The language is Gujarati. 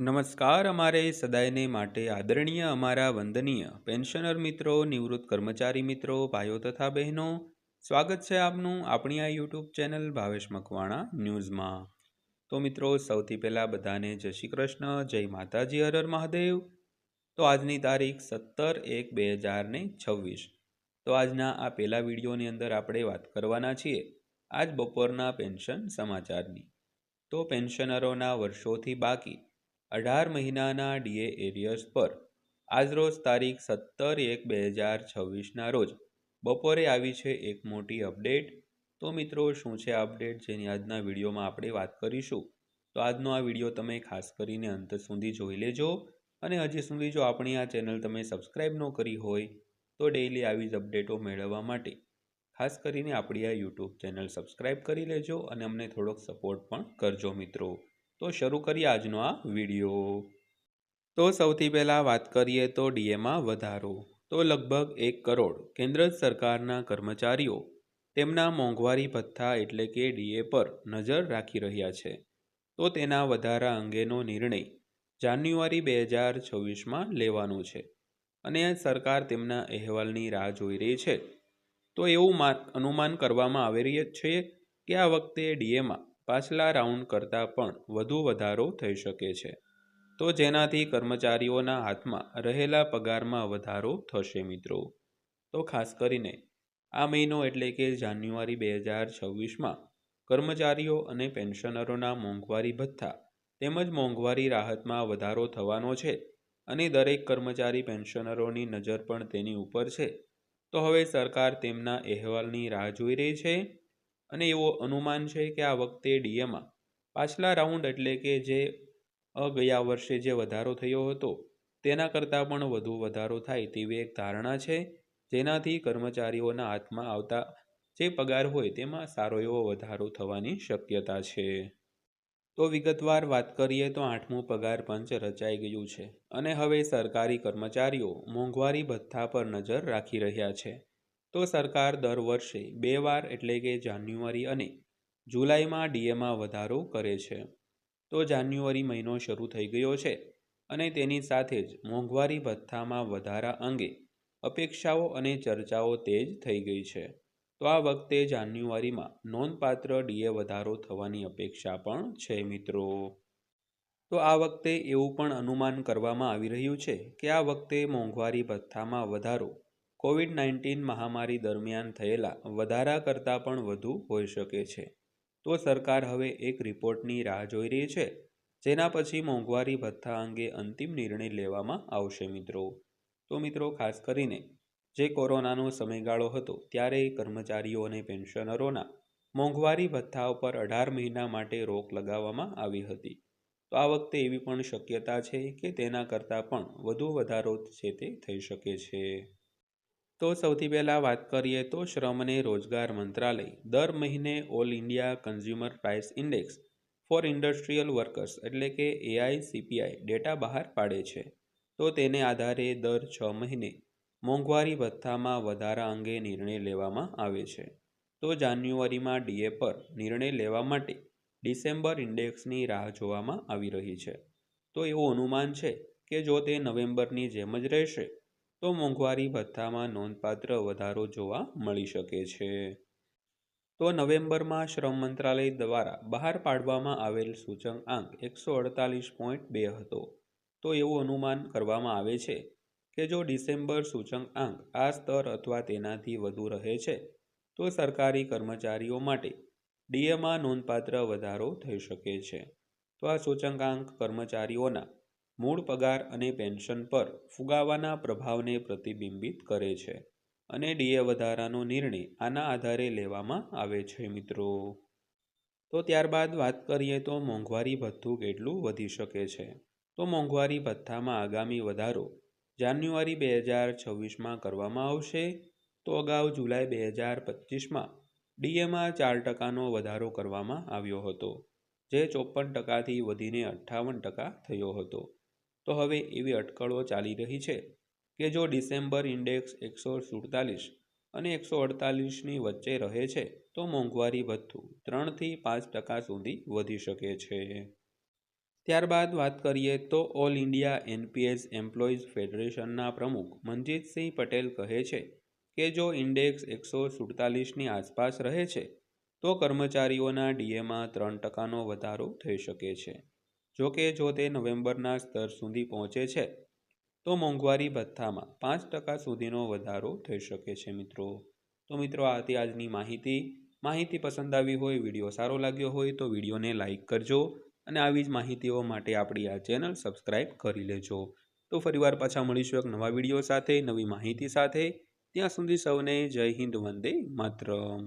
નમસ્કાર અમારે સદાયને માટે આદરણીય અમારા વંદનીય પેન્શનર મિત્રો, નિવૃત્ત કર્મચારી મિત્રો, ભાઈઓ તથા બહેનો, સ્વાગત છે આપનું આપણી આ યુટ્યુબ ચેનલ ભાવેશ મકવાણા ન્યૂઝમાં. તો મિત્રો, સૌથી પહેલાં બધાને જય શ્રી કૃષ્ણ, જય માતાજી હરર મહાદેવ. તો આજની તારીખ સત્તર એક બે હજાર ને છવ્વીસ. તો આજના આ પહેલા વિડીયોની અંદર આપણે વાત કરવાના છીએ આજ બપોરના પેન્શન સમાચારની. તો પેન્શનરોના વર્ષોથી બાકી અઢાર મહિનાના ડીએ એરિયર્સ પર. આજરોજ તારીખ સત્તર એક બે હજાર છવ્વીસના રોજ. બપોરે આવી છે એક મોટી અપડેટ. તો મિત્રો, શું છે અપડેટ? જેની આજના વિડીયોમાં આપણે વાત કરીશું. તો આજનો આ વીડિયો તમે ખાસ કરીને અંત સુધી જોઈ લેજો. અને હજી સુધી જો આપણી આ ચેનલ તમે સબસ્ક્રાઈબ ન કરી હોય, તો ડેઇલી આવી જ અપડેટો મેળવવા માટે ખાસ કરીને આપણી આ યુટ્યુબ ચેનલ સબસ્ક્રાઈબ કરી લેજો અને અમને થોડોક સપોર્ટ પણ કરજો મિત્રો. તો શરૂ કરીએ આજનો આ વીડિયો. તો સૌથી પહેલાં વાત કરીએ તો ડીએમાં વધારો. તો લગભગ એક કરોડ કેન્દ્ર સરકારના કર્મચારીઓ તેમના મોંઘવારી ભથ્થા એટલે કે ડીએ પર નજર રાખી રહ્યા છે. તો તેના વધારા અંગેનો નિર્ણય જાન્યુઆરી બે હજાર છવ્વીસમાં લેવાનો છે. અને સરકાર તેમના અહેવાલની રાહ જોઈ રહી છે. તો એવું અનુમાન કરવામાં આવી રહ્યું છે કે આ વખતે ડીએમાં પાછલા રાઉન્ડ કરતાં પણ વધુ વધારો થઈ શકે છે. તો જેનાથી કર્મચારીઓના હાથમાં રહેલા પગારમાં વધારો થશે મિત્રો. તો ખાસ કરીને આ મહિનો એટલે કે જાન્યુઆરી બે હજાર છવ્વીસમાં કર્મચારીઓ અને પેન્શનરોના મોંઘવારી ભથ્થા તેમજ મોંઘવારી રાહતમાં વધારો થવાનો છે અને દરેક કર્મચારી પેન્શનરોની નજર પણ તેની ઉપર છે. તો હવે સરકાર તેમના અહેવાલની રાહ જોઈ રહી છે. અને એવો અનુમાન છે કે આ વખતે ડીએમાં પાછલા રાઉન્ડ એટલે કે જે ગયા વર્ષે જે વધારો થયો હતો, તેના કરતાં પણ વધુ વધારો થાય તેવી એક ધારણા છે. જેનાથી કર્મચારીઓના હાથમાં આવતા જે પગાર હોય તેમાં સારો એવો વધારો થવાની શક્યતા છે. તો વિગતવાર વાત કરીએ તો આઠમું પગાર પંચ રચાઈ ગયું છે અને હવે સરકારી કર્મચારીઓ મોંઘવારી ભથ્થા પર નજર રાખી રહ્યા છે. તો સરકાર દર વર્ષે બે વાર એટલે કે જાન્યુઆરી અને જુલાઈમાં ડીએમાં વધારો કરે છે. તો જાન્યુઆરી મહિનો શરૂ થઈ ગયો છે અને તેની સાથે જ મોંઘવારી ભથ્થામાં વધારા અંગે અપેક્ષાઓ અને ચર્ચાઓ તેજ થઈ ગઈ છે. તો આ વખતે જાન્યુઆરીમાં નોંધપાત્ર ડીએ વધારો થવાની અપેક્ષા પણ છે મિત્રો. તો આ વખતે એવું પણ અનુમાન કરવામાં આવી રહ્યું છે કે આ વખતે મોંઘવારી ભથ્થામાં વધારો કોવિડ નાઇન્ટીન મહામારી દરમિયાન થયેલા વધારા કરતાં પણ વધુ હોઈ શકે છે. તો સરકાર હવે એક રિપોર્ટની રાહ જોઈ રહી છે, જેના પછી મોંઘવારી ભથ્થા અંગે અંતિમ નિર્ણય લેવામાં આવશે મિત્રો. તો મિત્રો, ખાસ કરીને જે કોરોનાનો સમયગાળો હતો, ત્યારે કર્મચારીઓ અને પેન્શનરોના મોંઘવારી ભથ્થા ઉપર અઢાર મહિના માટે રોક લગાવવામાં આવી હતી. તો આ વખતે એવી પણ શક્યતા છે કે તેના કરતાં પણ વધુ વધારો છે તે થઈ શકે છે. તો સૌથી પહેલાં વાત કરીએ તો શ્રમ અને રોજગાર મંત્રાલય. દર મહિને All India consumer price index for industrial workers એટલે કે એઆઈસીપીઆઈ ડેટા બહાર પાડે છે. તો તેને આધારે દર છ મહિને મોંઘવારી ભથ્થામાં વધારા અંગે નિર્ણય લેવામાં આવે છે. તો જાન્યુઆરીમાં ડીએ પર નિર્ણય લેવા માટે ડિસેમ્બર ઇન્ડેક્સની રાહ જોવામાં આવી રહી છે. તો એવું અનુમાન છે કે જો તે નવેમ્બરની જેમ જ રહેશે તો મોંઘવારી ભથ્થામાં નોંધપાત્ર વધારો જોવા મળી શકે છે. તો નવેમ્બરમાં શ્રમ મંત્રાલય દ્વારા બહાર પાડવામાં આવેલ સૂચકાંક એકસો અડતાલીસ પોઈન્ટ બે હતો. તો એવું અનુમાન કરવામાં આવે છે કે જો ડિસેમ્બર સૂચકાંક આ સ્તર અથવા તેનાથી વધુ રહે છે, તો સરકારી કર્મચારીઓ માટે ડીએમાં નોંધપાત્ર વધારો થઈ શકે છે. તો આ સૂચકાંક કર્મચારીઓના મૂળ પગાર અને પેન્શન પર ફુગાવાના પ્રભાવને પ્રતિબિંબિત કરે છે અને ડીએ વધારાનો નિર્ણય આના આધારે લેવામાં આવે છે મિત્રો. તો ત્યારબાદ વાત કરીએ તો મોંઘવારી ભથ્થું કેટલું વધી શકે છે? તો મોંઘવારી ભથ્થામાં આગામી વધારો જાન્યુઆરી બે હજાર છવ્વીસમાં કરવામાં આવશે. તો અગાઉ જુલાઈ બે હજાર પચીસમાં ડીએમાં ચાર ટકાનો વધારો કરવામાં આવ્યો હતો, જે ચોપન ટકાથી વધીને અઠ્ઠાવન ટકા થયો હતો. તો હવે એવી અટકળો ચાલી રહી છે કે જો ડિસેમ્બર ઇન્ડેક્સ એકસો સુડતાલીસ અને એકસો અડતાલીસની વચ્ચે રહે છે, તો મોંઘવારી ભથ્થું ત્રણથી પાંચ ટકા સુધી વધી શકે છે. ત્યારબાદ વાત કરીએ તો ઓલ ઇન્ડિયા એનપીએસ એમ્પ્લોઈઝ ફેડરેશનના પ્રમુખ મનજીતસિંહ પટેલ કહે છે કે જો ઇન્ડેક્સ એકસો સુડતાલીસની આસપાસ રહે છે, તો કર્મચારીઓના ડીએમાં ત્રણ ટકાનો વધારો થઈ શકે છે. જો કે જો તે નવેમ્બરના સ્તર સુધી પહોંચે છે, તો મોંઘવારી ભથ્થામાં પાંચ ટકા સુધીનો વધારો થઈ શકે છે મિત્રો. તો મિત્રો, આ હતી આજની માહિતી. માહિતી પસંદ આવી હોય, વીડિયો સારો લાગ્યો હોય, તો વિડીયોને લાઇક કરજો અને આવી જ માહિતીઓ માટે આપણી આ ચેનલ સબસ્ક્રાઈબ કરી લેજો. તો ફરીવાર પાછા મળીશું એક નવા વીડિયો સાથે, નવી માહિતી સાથે. ત્યાં સુધી સૌને જય હિન્દ, વંદે માતરમ.